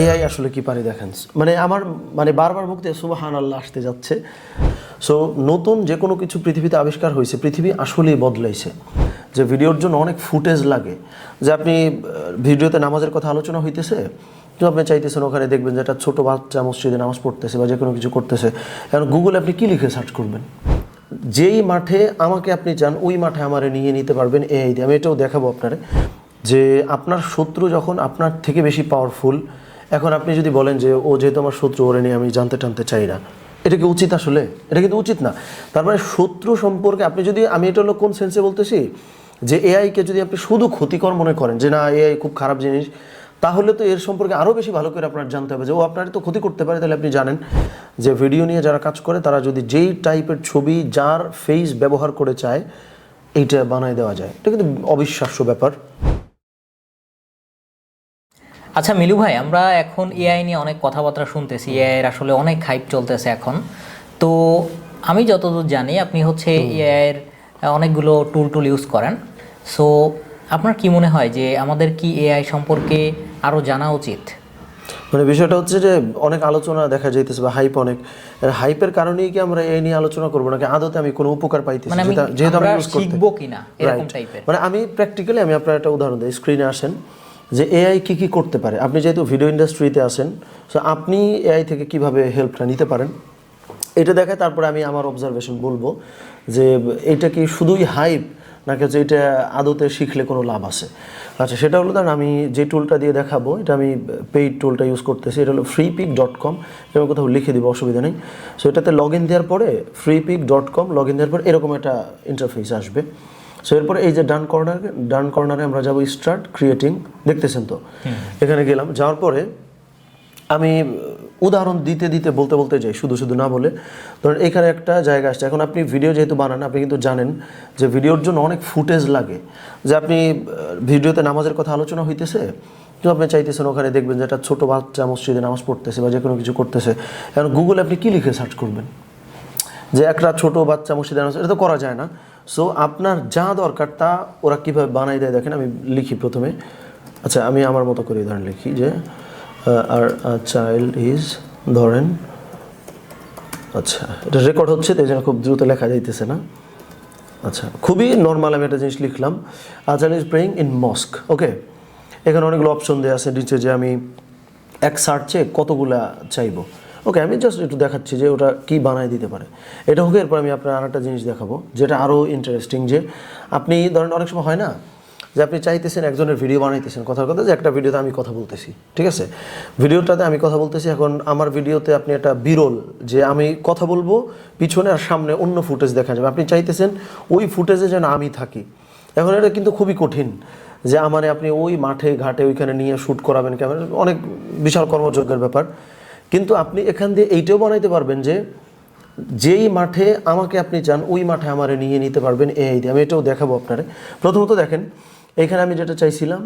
AI আসলে কি পারে দেখেন? মানে আমার মানে বারবার মুক্তি সুবাহান আল্লাহ আসতে যাচ্ছে। সো নতুন যে কোনো কিছু পৃথিবীতে আবিষ্কার হয়েছে, পৃথিবী আসলেই বদলাইছে। যে ভিডিওর জন্য অনেক ফুটেজ লাগে। যে আপনি ভিডিওতে নামাজের কথা আলোচনা হইতেছে, তো আপনি চাইতেছেন ওখানে দেখবেন যে একটা ছোটো বাচ্চা মসজিদে নামাজ পড়তেছে বা যে কোনো কিছু করতেছে। এখন গুগলে আপনি কী লিখে সার্চ করবেন? যেই মাঠে আমাকে আপনি চান, ওই মাঠে আমারে নিয়ে নিতে পারবেন এআই দিয়ে। আমি এটাও দেখাবো আপনারে। যে আপনার শত্রু যখন আপনার থেকে বেশি পাওয়ারফুল এখন আপনি যদি বলেন যে, ও যেহেতু আমার শত্রু, ওরে নিয়ে আমি জানতে টানতে চাই না। এটা কি উচিত আসলে? এটা কিন্তু উচিত না। তার মানে শত্রু সম্পর্কে আপনি যদি, আমি এটা হলো কোন সেন্সে বলতেছি? যে এআইকে যদি আপনি শুধু ক্ষতিকর মনে করেন, যে না এআই খুব খারাপ জিনিস, তাহলে তো এর সম্পর্কে আরও বেশি ভালো করে আপনার জানতে হবে যে, ও আপনার তো ক্ষতি করতে পারে। তাহলে আপনি জানেন যে ভিডিও নিয়ে যারা কাজ করে, তারা যদি যেই টাইপের ছবি, যার ফেস ব্যবহার করে চায়, এইটা বানায় দেওয়া যায়। এটা কিন্তু অবিশ্বাস্য ব্যাপার। আচ্ছা মিলু ভাই আমরা এখন এআই নিয়ে অনেক কথাবার্তা শুনতেছি। এআই এর আসলে অনেক হাইপ চলতেছে এখন। তো আমি যতদূর জানি আপনি হচ্ছে এআই এর অনেকগুলো টুল টুল ইউজ করেন। সো আপনার কি মনে হয় যে আমাদের কি এআই সম্পর্কে আরও জানা উচিত? মানে বিষয়টা হচ্ছে যে অনেক আলোচনা দেখা যাইতেছে বা হাইপ অনেক। হাইপের কারণেই কি আমরা এই নিয়ে আলোচনা করব নাকি আদতে আমি কোনো উপকার পাইতেছি মানে যেহেতু আমি ইউজ করতে শিখব কিনা এরকম টাইপের মানে আমি প্র্যাকটিক্যালি আমি আপনার একটা উদাহরণ দিই স্ক্রিনে আসেন। যে এআই কি কি করতে পারে? আপনি যেহেতু ভিডিও ইন্ডাস্ট্রিতে আছেন সো আপনি এআই থেকে কীভাবে হেল্পটা নিতে পারেন? এটা দেখায় তারপরে আমি আমার অবজারভেশন বলব যে এটা কি শুধুই হাইপ নাকি হচ্ছে এটা আদতে শিখলে কোনো লাভ আছে? আচ্ছা সেটা হলো ধরেন আমি যে টুলটা দিয়ে দেখাবো, এটা আমি পেইড টুলটা ইউজ করতেছি, এটা হলো ফ্রি পিক ডট কম এরকম কোথাও লিখে দিব, অসুবিধা নেই। সো এটাতে লগ ইন দেওয়ার পরে Freepik dot com log in দেওয়ার পরে এরকম একটা ইন্টারফেস আসবে। সো এরপরে এই যে ডান কর্নার ডান কর্নারে আমরা যাব স্টার্ট ক্রিয়েটিং দেখতেছেন তো? এখানে গেলাম যাওয়ার পরে আমি উদাহরণ দিতে দিতে বলতে বলতে যাই শুধু শুধু না বলে। ধরুন এখানে একটা জায়গা আসছে। এখন আপনি ভিডিও যেহেতু বানান আপনি কিন্তু জানেন যে ভিডিওর জন্য অনেক ফুটেজ লাগে। যে আপনি ভিডিওতে নামাজের কথা আলোচনা হইতেছে তো আপনি চাইতেছেন ওখানে দেখবেন যে একটা ছোটো বাচ্চা মসজিদে নামাজ পড়তেছে বা যে কোনো কিছু করতেছে। এখন গুগলে আপনি কী লিখে সার্চ করবেন? যে একটা ছোটো বাচ্চা মসজিদে নামাজ এটা তো করা যায় না। সো আপনার যা দরকার তা ওরা কীভাবে বানাই দেয় দেখেন, আমি লিখি প্রথমে। আচ্ছা আমি আমার মতো করে ধরেন লিখি যে আর চাইল্ড ইজ ধরেন আচ্ছা এটা রেকর্ড হচ্ছে, তো এই জন্য খুব দ্রুত লেখা যাইতেছে না। আচ্ছা খুবই নর্মাল আমি একটা জিনিস লিখলাম। Child is praying in mosque okay এখানে অনেকগুলো অপশন দেওয়া আছে, নিচে যে আমি এক সার্চে কতগুলা চাইব। ওকে আমি জাস্ট একটু দেখাচ্ছি যে ওটা কি বানায় দিতে পারে। এটা হোক, এরপর আমি আপনার আরেকটা জিনিস দেখাবো, যেটা আরও ইন্টারেস্টিং যে আপনি, ধরেন অনেক সময় হয় না, যে আপনি চাইতেছেন একজনের ভিডিও বানাইতেছেন, কথার কথা যে একটা ভিডিওতে আমি কথা বলতেছি, ঠিক আছে? ভিডিওটাতে আমি কথা বলতেছি, এখন আমার ভিডিওতে আপনি একটা বিরল যে আমি কথা বলব, পিছনে আর সামনে অন্য ফুটেজ দেখা যাবে। আপনি চাইতেছেন ওই ফুটেজে যেন আমি থাকি। এখন এটা কিন্তু খুবই কঠিন, যে আমারে আপনি ওই মাঠে, ঘাটে ওইখানে নিয়ে শ্যুট করাবেন ক্যামেরা অনেক বিশাল কর্মযজ্ঞের ব্যাপার। কিন্তু আপনি এখান দিয়ে এইটাও বানাইতে পারবেন যে যেই মাঠে আমাকে আপনি চান ওই মাঠে আমারে নিয়ে নিতে পারবেন এই দিয়ে আমি এটাও দেখাবো আপনারে। প্রথমত দেখেন এখানে আমি যেটা চাইছিলাম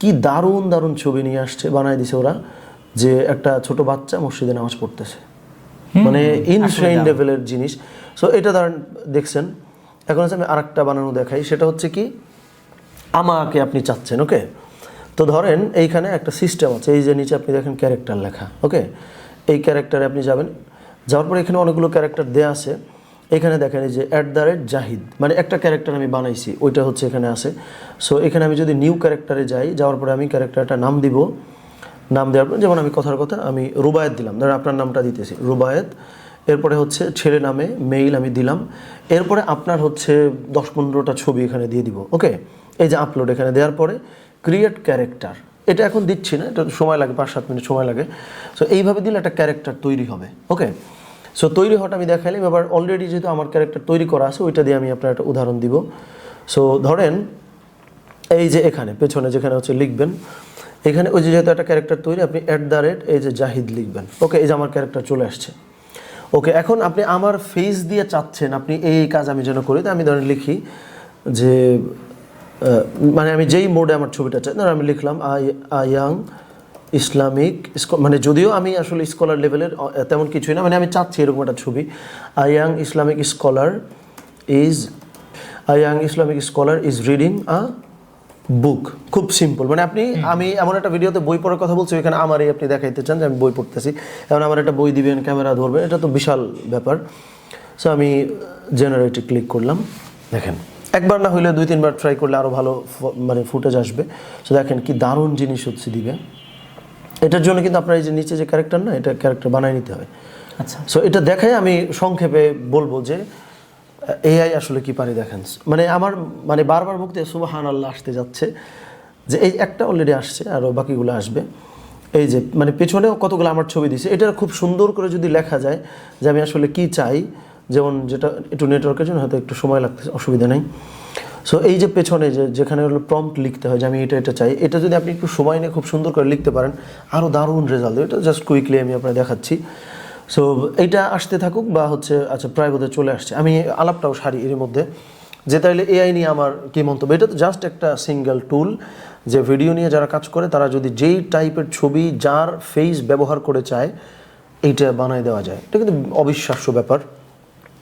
কি দারুণ দারুণ ছবি নিয়ে আসছে বানাই দিছে ওরা যে একটা ছোট বাচ্চা মসজিদে নামাজ পড়তেছে। মানে ইনফ্রেন লেভেলের জিনিস। সো এটা ধরেন দেখছেন এখন হচ্ছে আমি আরেকটা বানানো দেখাই সেটা হচ্ছে কি আমাকে আপনি চাচ্ছেন ওকে তো ধরেন এইখানে একটা সিস্টেম আছে এই যে নিচে আপনি দেখেন ক্যারেক্টার লেখা ওকে এই ক্যারেক্টারে আপনি যাবেন। যাওয়ার পরে এখানে অনেকগুলো ক্যারেক্টার দেওয়া আছে। এখানে দেখেন এই যে অ্যাট দ্য রেট জাহিদ মানে একটা ক্যারেক্টার আমি বানাইছি, ওইটা হচ্ছে এখানে আছে। সো এখানে আমি যদি নিউ ক্যারেক্টারে যাই, যাওয়ার পরে আমি ক্যারেক্টারটা নাম দিব। নাম দেওয়ার পর, যেমন আমি কথার কথা, আমি রুবায়েত দিলাম। ধরেন আপনার নামটা দিতেছি, রুবায়েত। এরপরে হচ্ছে ছেলে নামে মেইল আমি দিলাম। এরপরে আপনার হচ্ছে দশ পনেরোটা ছবি এখানে দিয়ে দিব ওকে এই যে আপলোড এখানে দেওয়ার পরে ক্রিয়েট ক্যারেক্টার এটা এখন দিচ্ছি না, এটা সময় লাগে পাঁচ সাত মিনিট সময় লাগে। সো এইভাবে দিলে একটা ক্যারেক্টার তৈরি হবে ওকে সো তৈরি হওয়াটা আমি দেখাইলাম, এবার অলরেডি যেহেতু আমার ক্যারেক্টার তৈরি করা আছে, ওইটা দিয়ে আমি আপনার একটা উদাহরণ দিব। সো ধরেন, এই যে এখানে, পেছনে যেখানে হচ্ছে লিখবেন, এখানে ওই যেহেতু একটা ক্যারেক্টার তৈরি, আপনি অ্যাট দ্য রেট এই যে জাহিদ লিখবেন ওকে এই যে আমার ক্যারেক্টার চলে আসছে। ওকে এখন আপনি আমার ফেস দিয়ে চাচ্ছেন, আপনি এই কাজ আমি যেন করি, তো আমি ধরেন লিখি যে মানে আমি যেই মোডে আমার ছবিটা চাই ধর আমি লিখলাম আই আয়াং ইসলামিক মানে যদিও আমি আসলে স্কলার লেভেলের তেমন কিছুই না মানে আমি চাচ্ছি এরকম একটা ছবি। A young Islamic scholar is a young Islamic scholar is reading a book খুব সিম্পল মানে আপনি আমি এমন একটা ভিডিওতে বই পড়ার কথা বলছি ওইখানে আমারই আপনি দেখাইতে চান যে আমি বই পড়তেছি। এখন আমার একটা বই দিবেন ক্যামেরা ধরবেন এটা তো বিশাল ব্যাপার। সো আমি জেনারেটে ক্লিক করলাম দেখেন। একবার না হইলে দুই তিনবার ট্রাই করলে আরও ভালো মানে ফুটেজ আসবে। সো দেখেন কি দারুণ জিনিস হচ্ছে দিবে। এটার জন্য কিন্তু আপনার এই যে নিচে যে ক্যারেক্টার না এটা ক্যারেক্টার বানায় নিতে হয় আচ্ছা। সো এটা দেখাই আমি সংক্ষেপে বলব যে এআই আসলে কি পারে দেখেন। মানে আমার মানে বারবার মুখ দিয়ে সুবাহান আল্লাহ আসতে যাচ্ছে যে এই একটা অলরেডি আসছে আরও বাকিগুলো আসবে। এই যে মানে পেছনেও কতগুলো আমার ছবি দিছে এটা খুব সুন্দর করে যদি লেখা যায় যে আমি আসলে কি চাই যেমন যেটা একটু নেটওয়ার্কের জন্য হয়তো একটু সময় লাগতে অসুবিধা নেই। সো এই যে পেছনে যে, যেখানে হলো প্রম্পট লিখতে হয় যে আমি এটা এটা চাই, এটা যদি আপনি একটু সময় নিয়ে খুব সুন্দর করে লিখতে পারেন আরও দারুণ রেজাল্ট এটা জাস্ট কুইকলি আমি আপনার দেখাচ্ছি। সো এইটা আসতে থাকুক বা হচ্ছে আচ্ছা প্রায় বোধহয় চলে আসছে। আমি আলাপটাও সারি এর মধ্যে। যে তাইলে এআই নিয়ে আমার কি মন্তব্য? এটা তো জাস্ট একটা সিঙ্গেল টুল যে ভিডিও নিয়ে যারা কাজ করে, তারা যদি যেই টাইপের ছবি যার ফেস ব্যবহার করে চায়, এইটা বানায় দেওয়া যায়। এটা কিন্তু অবিশ্বাস্য ব্যাপার।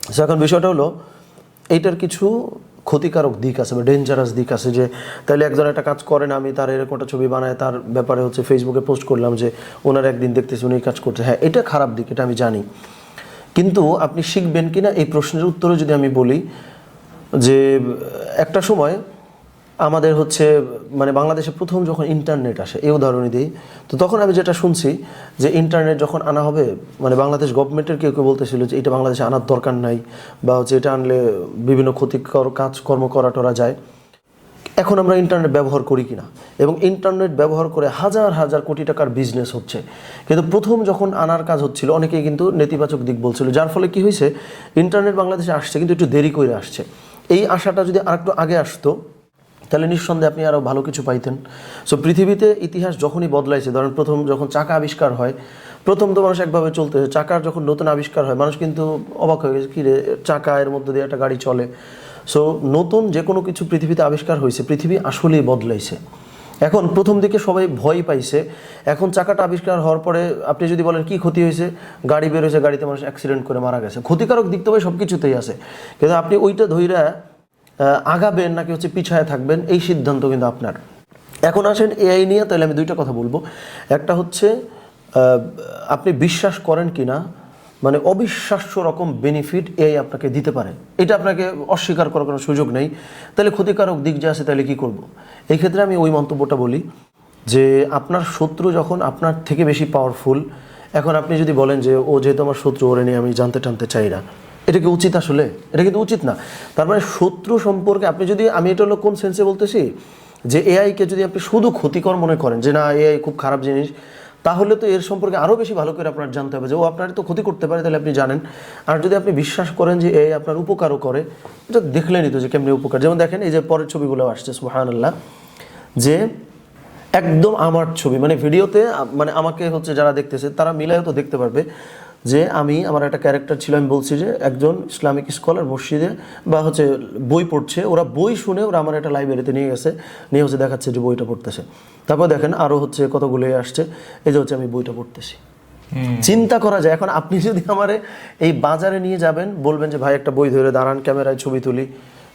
So, এখন বিষয়টা হলো এইটার কিছু ক্ষতিকারক দিক আছে বা ডেঞ্জারাস দিক আছে যে তাহলে একজন একটা কাজ করে না আমি তার এরকম একটা ছবি বানায় তার ব্যাপারে হচ্ছে ফেসবুকে পোস্ট করলাম যে ওনার একদিন দেখতেছি উনি কাজ করছে। হ্যাঁ এটা খারাপ দিক এটা আমি জানি। কিন্তু আপনি শিখবেন কি না এই প্রশ্নের উত্তরে যদি আমি বলি যে একটা সময় আমাদের হচ্ছে মানে বাংলাদেশে প্রথম যখন ইন্টারনেট আসে, এই উদাহরণই দিই, তো তখন আমি যেটা শুনছি যে ইন্টারনেট যখন আনা হবে মানে বাংলাদেশ গভর্নমেন্টের কেউ কেউ বলতেছিল যে এটা বাংলাদেশে আনার দরকার নাই বা হচ্ছে এটা আনলে বিভিন্ন ক্ষতিকর কাজ, কর্ম করা টরা যায়। এখন আমরা ইন্টারনেট ব্যবহার করি কিনা? এবং ইন্টারনেট ব্যবহার করে হাজার হাজার কোটি টাকার বিজনেস হচ্ছে। কিন্তু প্রথম যখন আনার কাজ হচ্ছিল, অনেকেই কিন্তু নেতিবাচক দিক বলছিল, যার ফলে কি হয়েছে? ইন্টারনেট বাংলাদেশে আসছে, কিন্তু একটু দেরি করে আসছে। এই আশাটা যদি আরেকটু আগে আসতো তাহলে নিঃসন্দেহে আপনি আরও ভালো কিছু পাইতেন। সো পৃথিবীতে ইতিহাস যখনই বদলাইছে ধরেন প্রথম যখন চাকা আবিষ্কার হয় প্রথম তো মানুষ একভাবে চলতে চাকার যখন নতুন আবিষ্কার হয় মানুষ কিন্তু অবাক হয়ে গেছে কী রে চাকা এর মধ্যে দিয়ে একটা গাড়ি চলে? সো নতুন যে কোনো কিছু পৃথিবীতে আবিষ্কার হয়েছে পৃথিবী আসলেই বদলাইছে। এখন প্রথম দিকে সবাই ভয় পাইছে এখন চাকাটা আবিষ্কার হওয়ার পরে আপনি যদি বলেন কি ক্ষতি হয়েছে? গাড়ি বের হয়েছে গাড়িতে মানুষ অ্যাক্সিডেন্ট করে মারা গেছে। ক্ষতিকারক দিক তো ভাই সব কিছুতেই আছে। কিন্তু আপনি ওইটা আহ, আগাবেন নাকি হচ্ছে পিছায় থাকবেন? এই সিদ্ধান্ত কিন্তু আপনার। এখন আসেন এআই নিয়ে, তাহলে আমি দুইটা কথা বলব। একটা হচ্ছে আপনি বিশ্বাস করেন কি না মানে অবিশ্বাস্য রকম বেনিফিট এআই আপনাকে দিতে পারে। এটা আপনাকে অস্বীকার করার কোনো সুযোগ নেই। তাহলে ক্ষতিকারক দিক যে আছে, তাহলে কি করব? এই ক্ষেত্রে আমি ওই মন্তব্যটা বলি যে, আপনার শত্রু যখন আপনার থেকে বেশি পাওয়ারফুল এখন আপনি যদি বলেন যে, ও যেহেতু আমার শত্রু, ওরে নিয়ে আমি জানতে টানতে চাই না। এটা কি উচিত আসলে? এটা কিন্তু উচিত না। তার মানে শত্রু সম্পর্কে আপনি যদি, আমি এটা হলো কোন সেন্সে বলতেছি? যে এআইকে যদি আপনি শুধু ক্ষতিকর মনে করেন, যে না এআই খুব খারাপ জিনিস, তাহলে তো এর সম্পর্কে আরও বেশি ভালো করে আপনার জানতে হবে যে, ও আপনার তো ক্ষতি করতে পারে, তাহলে আপনি জানেন। আর যদি আপনি বিশ্বাস করেন যে এআই আপনার উপকারও করে, এটা দেখলেনই তো যে কেমনি উপকার। যেমন দেখেন, এই যে পরের ছবিগুলো আসছে সুহান আল্লাহ যে একদম আমার ছবি মানে ভিডিওতে মানে আমাকে হচ্ছে যারা দেখতেছে, তারা মিলাইও তো দেখতে পারবে। যে আমি আমার একটা ক্যারেক্টার ছিল আমি বলছি যে একজন ইসলামিক স্কলার মসজিদে বা হচ্ছে বই পড়ছে ওরা বই শুনে ওরা আমার একটা লাইব্রেরিতে নিয়ে গেছে নিয়ে হচ্ছে দেখাচ্ছে যে বইটা পড়তেছে। তারপর দেখেন আরও হচ্ছে কতগুলো আসছে এই যে হচ্ছে আমি বইটা পড়তেছি। চিন্তা করা যায় এখন আপনি যদি আমারে এই বাজারে নিয়ে যাবেন বলবেন যে ভাই একটা বই ধরে দাঁড়ান ক্যামেরায় ছবি তুলি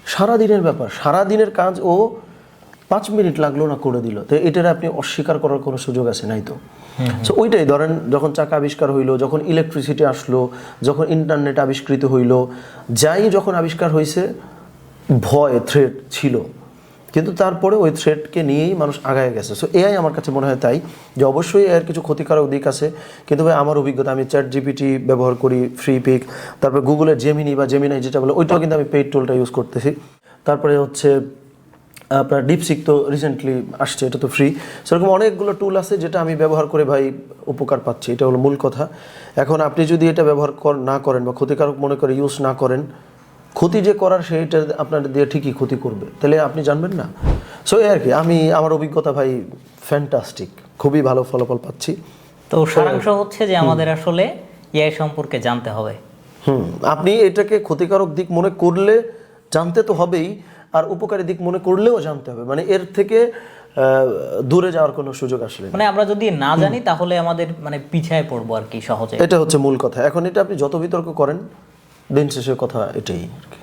সারা দিনের ব্যাপার সারা দিনের কাজ ও পাঁচ মিনিট লাগল না করে দিল। তো এটার আপনি অস্বীকার করার কোনো সুযোগ আছে? নাই তো। সো ওইটাই ধরেন, যখন চাকা আবিষ্কার হইল, যখন ইলেকট্রিসিটি আসলো, যখন ইন্টারনেট আবিষ্কৃত হইল, যাই যখন আবিষ্কার হয়েছে ভয় থ্রেট ছিল। কিন্তু তারপরে ওই থ্রেটকে নিয়েই মানুষ আগায় গেছে। সো এআই আমার কাছে মনে হয় তাই, যে অবশ্যই এর কিছু ক্ষতিকারক দিক আছে। কিন্তু ভাই, আমার অভিজ্ঞতা, আমি চ্যাট জিপিটি ব্যবহার করি ফ্রি পিক তারপরে গুগলের জেমিনি বা জেমিনাই যেটা বলে, ওইটাও কিন্তু আমি পেইড টুলটা ইউজ করতেছি। তারপরে হচ্ছে আপনার ডিপসিক তো রিসেন্টলি আসছে এটা তো ফ্রি সেরকম অনেকগুলো টুল আছে যেটা আমি ব্যবহার করে ভাই উপকার পাচ্ছি এটা হলো মূল কথা। এখন আপনি যদি এটা ব্যবহার কর- না করেন বা ক্ষতিকারক মনে করে ইউজ না করেন ক্ষতি যে করার সেইটা আপনার দিয়ে ঠিকই ক্ষতি করবে। তাহলে আপনি জানবেন না। সো এই আর কি আমি আমার অভিজ্ঞতা ভাই ফ্যান্টাস্টিক খুবই ভালো ফলাফল পাচ্ছি। তো সারাংশ হচ্ছে যে আমাদের আসলে এআই সম্পর্কে জানতে হবে। হুম আপনি এটাকে ক্ষতিকারক দিক মনে করলে জানতে তো হবেই আর উপকারী দিক মনে করলেও জানতে হবে। মানে এর থেকে আহ, দূরে যাওয়ার কোনো সুযোগ আসলে মানে আমরা যদি না জানি তাহলে আমাদের মানে পিছায় পড়ব আর কি সহজে। এটা হচ্ছে মূল কথা। এখন এটা আপনি যত বিতর্ক করেন দিন শেষের কথা এটাই আর কি।